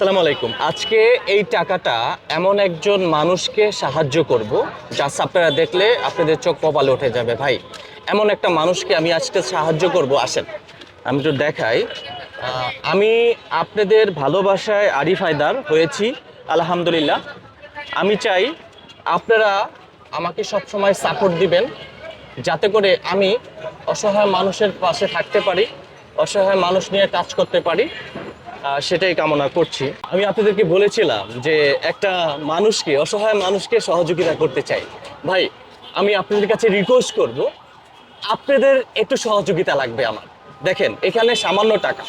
আসসালামু আলাইকুম। আজকে এই টাকাটা এমন একজন মানুষকে সাহায্য করব, যা আপনারা দেখলে আপনাদের চোখ কপালে উঠে যাবে, ভাই। এমন একটা মানুষকে আমি আজকে সাহায্য করব, আসেন। আমি একটু দেখাই। আমি আপনাদের ভালোবাসায় আরিফ হায়দার হয়েছি, আলহামদুলিল্লাহ। আমি চাই আপনারা আমাকে সবসময় সাপোর্ট দিবেন, যাতে করে আমি অসহায় মানুষের পাশে থাকতে পারি, অসহায় মানুষ নিয়ে কাজ করতে পারি। সেটাই কামনা করছি। আমি আপনাদেরকে বলেছিলাম যে একটা মানুষকে, অসহায় মানুষকে সহযোগিতা করতে চাই। ভাই, আমি আপনাদের কাছে রিকোয়েস্ট করব, আপনাদের একটু সহযোগিতা লাগবে আমার। দেখেন, এখানে সামান্য টাকা।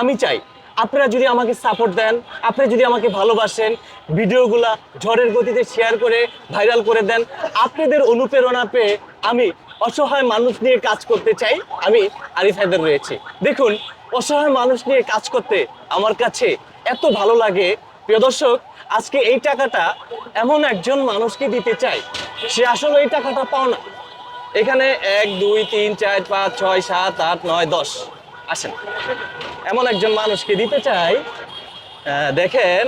আমি চাই, আপনারা যদি আমাকে সাপোর্ট দেন, আপনি যদি আমাকে ভালোবাসেন, ভিডিওগুলা ঝড়ের গতিতে শেয়ার করে ভাইরাল করে দেন, আপনাদের অনুপ্রেরণা পেয়ে আমি অসহায় মানুষ নিয়ে কাজ করতে চাই। আমি আরিফ হায়দার রয়েছি। দেখুন অসহায় মানুষ নিয়ে কাজ করতে আমার কাছে এত ভালো লাগে। প্রিয় দর্শক, আজকে এই টাকাটা এমন একজন মানুষকে দিতে চাই, সে আসলে এই টাকাটা পাও না। এখানে এক, দুই, তিন, চার, পাঁচ, ছয়, সাত, আট, নয়, দশ, আসেন। এমন একজন মানুষকে দিতে চাই দেখেন।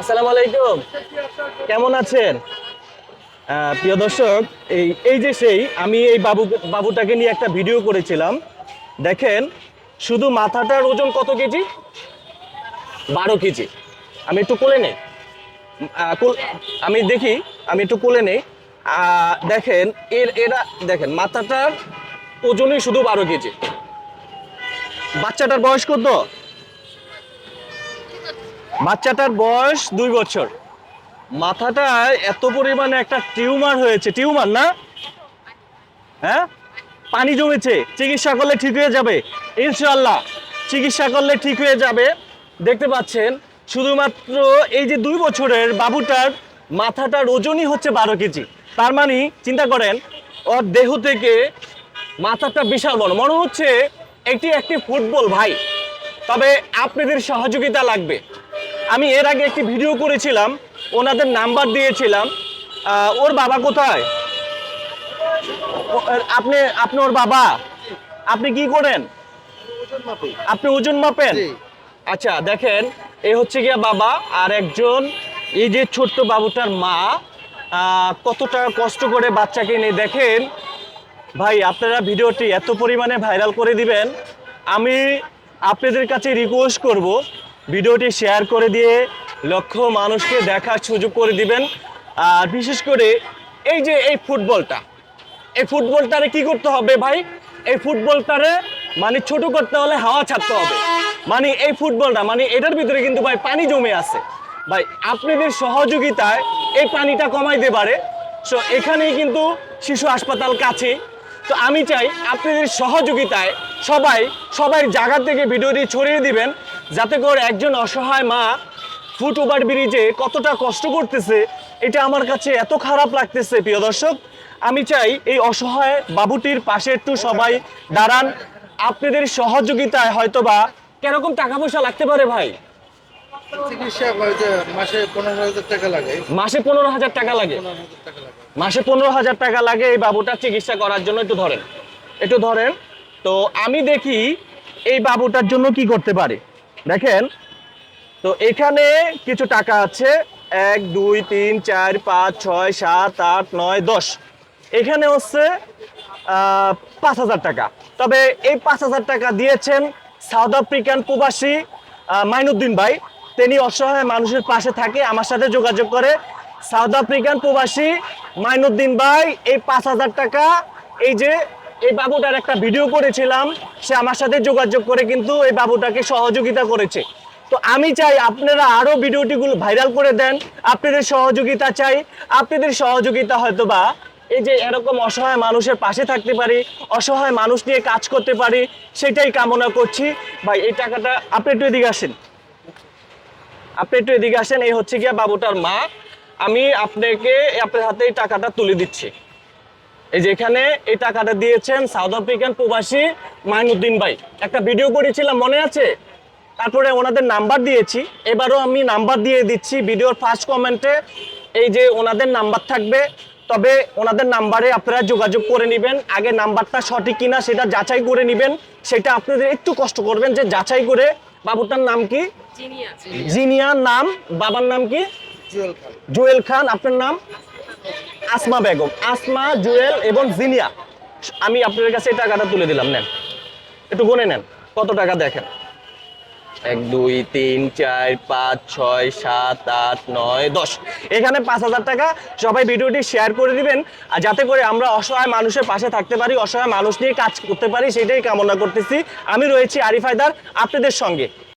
আসসালামু আলাইকুম। কেমন আছেন? প্রিয় দর্শক, এই এই যে সেই, আমি এই বাবু বাবুটাকে নিয়ে একটা ভিডিও করেছিলাম। দেখেন, শুধু মাথাটার ওজন কত কেজি? বারো কেজি। আমি একটু কোলে নেই। আমি দেখি, আমি একটু কোলে নেই। দেখেন, এর, এরা, দেখেন, মাথাটার ওজনই শুধু বারো কেজি। বাচ্চাটার বয়স কত? বাচ্চাটার বয়স দুই বছর। মাথাটায় এত পরিমাণে একটা টিউমার হয়েছে। টিউমার না? হ্যাঁ? পানি জমেছে, চিকিৎসা করলে ঠিক হয়ে যাবে। ইনশাল্লাহ চিকিৎসা করলে ঠিক হয়ে যাবে। দেখতে পাচ্ছেন, শুধুমাত্র এই যে দুই বছরের বাবুটার মাথাটার ওজনই হচ্ছে বারো কেজি। তার মানে চিন্তা করেন, ওর দেহ থেকে মাথাটা বিশাল বড়। মনে হচ্ছে এটি একটি ফুটবল ভাই। তবে আপনাদের সহযোগিতা লাগবে। আমি এর আগে একটি ভিডিও করেছিলাম, ওনাদের নাম্বার দিয়েছিলাম। ওর বাবা কোথায়? আপনি আপনি ওর বাবা? আপনি কি করেন? আপনি ওজন মাপেন? আচ্ছা দেখেন এই হচ্ছে গিয়া বাবা আর একজন এই যে ছোট্ট বাবুটার মা কতটা কষ্ট করে বাচ্চাকে নিয়ে দেখেন। ভাই আপনারা ভিডিওটি এত পরিমাণে ভাইরাল করে দিবেন। আমি আপনাদের কাছে রিকোয়েস্ট করব ভিডিওটি শেয়ার করে দিয়ে লক্ষ মানুষকে দেখার সুযোগ করে দিবেন। আর বিশেষ করে এই যে এই ফুটবলটা এই ফুটবলটারে কি করতে হবে ভাই? এই ফুটবলটারে মানে ছোট করতে হলে হাওয়া ছাড়তে হবে। মানে এই ফুটবলটা মানে এটার ভিতরে কিন্তু ভাই পানি জমে আছে। ভাই, আপনাদের সহযোগিতায় এই পানিটা কমাইতে পারে। সো এখানেই কিন্তু শিশু হাসপাতাল কাছে। তো আমি চাই আপনাদের সহযোগিতায় সবাই সবাই জায়গা থেকে ভিডিওটি ছড়িয়ে দিবেন, যাতে করে একজন অসহায় মা ফুট ওভার ব্রিজে কতটা কষ্ট করতেছে, এটা আমার কাছে এত খারাপ লাগতেছে, প্রিয় দর্শক। আমি চাই এই অসহায় বাবুটির পাশে একটু সবাই দাঁড়ান। আপনাদের সহযোগিতায় হয়তোবা কীরকম টাকা পয়সা লাগতে পারে ভাই? মাসে পনেরো হাজার টাকা লাগে। মাসে পনেরো হাজার টাকা লাগে। পনেরো হাজার টাকা লাগে। মাসে পনেরো হাজার টাকা লাগে এই বাবুটার চিকিৎসা করার জন্য। একটু ধরেন একটু ধরেন। তো আমি দেখি এই বাবুটার জন্য কি করতে পারি। দেখেন তো এখানে কিছু টাকা আছে। এক দুই তিন চার পাঁচ ছয় সাত আট নয় দশ। এখানে হচ্ছে পাঁচ হাজার টাকা। তবে এই পাঁচ হাজার টাকা দিয়েছেন সাউথ আফ্রিকান প্রবাসী মাইনুদ্দিন ভাই। তিনি অসহায় মানুষের পাশে থাকে, আমার সাথে যোগাযোগ করে। সাউথ আফ্রিকান প্রবাসী মাইনুদ্দিন ভাই, এই পাঁচ হাজার টাকা, এই যে, এই বাবুটার একটা ভিডিও করেছিলাম, সে আমার সাথে যোগাযোগ করে কিন্তু এই বাবুটাকে সহযোগিতা করেছে। তো আমি চাই আপনারা আরও ভিডিওটিগুলো ভাইরাল করে দেন। আপনাদের সহযোগিতা চাই। আপনাদের সহযোগিতা হয়তো বা এই যে এরকম অসহায় মানুষের পাশে থাকতে পারি, অসহায় মানুষ নিয়ে কাজ করতে পারি, সেটাই কামনা করছি। ভাই, এই টাকাটা আপনি একটু এদিকে আসেন। আপনি একটু এদিকে আসেন, এই হচ্ছে গিয়া বাবুটার মা। আমি আপনাকে, আপনার হাতে এই টাকাটা তুলে দিচ্ছি। এই যে এখানে এই টাকাটা দিয়েছেন সাউথ আফ্রিকান প্রবাসী মাইনুদ্দিন ভাই। একটা ভিডিও করেছিলাম, মনে আছে? তারপরে ওনাদের নাম্বার দিয়েছি। এবারও আমি নাম্বার দিয়ে দিচ্ছি ভিডিওর ফার্স্ট কমেন্টে। এই যে ওনাদের নাম্বার থাকবে তবে ওনাদের নাম্বারে আপনারা যোগাযোগ করে নেবেন। আগে নাম্বারটা সঠিক কিনা সেটা যাচাই করে নেবেন। সেটা আপনাদের একটু কষ্ট করবেন যে যাচাই করে বাবুটার নাম কি? জিনিয়া জিনিয়া। নাম বাবার নাম কি? জুয়েল খান আপনার নাম? আসমা বেগম। আসমা জুয়েল এবং জিনিয়া। আমি আপনাদের কাছে এই টাকাটা তুলে দিলাম নেন। একটু গুনে নেন কত টাকা দেখেন? এক, দুই, তিন, চার, পাঁচ, ছয়, সাত, আট, নয়, দশ। এখানে পাঁচ হাজার টাকা সবাই ভিডিওটি শেয়ার করে দিবেন। আর যাতে করে আমরা অসহায় মানুষের পাশে থাকতে পারি, অসহায় মানুষ নিয়ে কাজ করতে পারি, সেটাই কামনা করতেছি। আমি রয়েছি আরিফ হায়দার, আপনাদের সঙ্গে।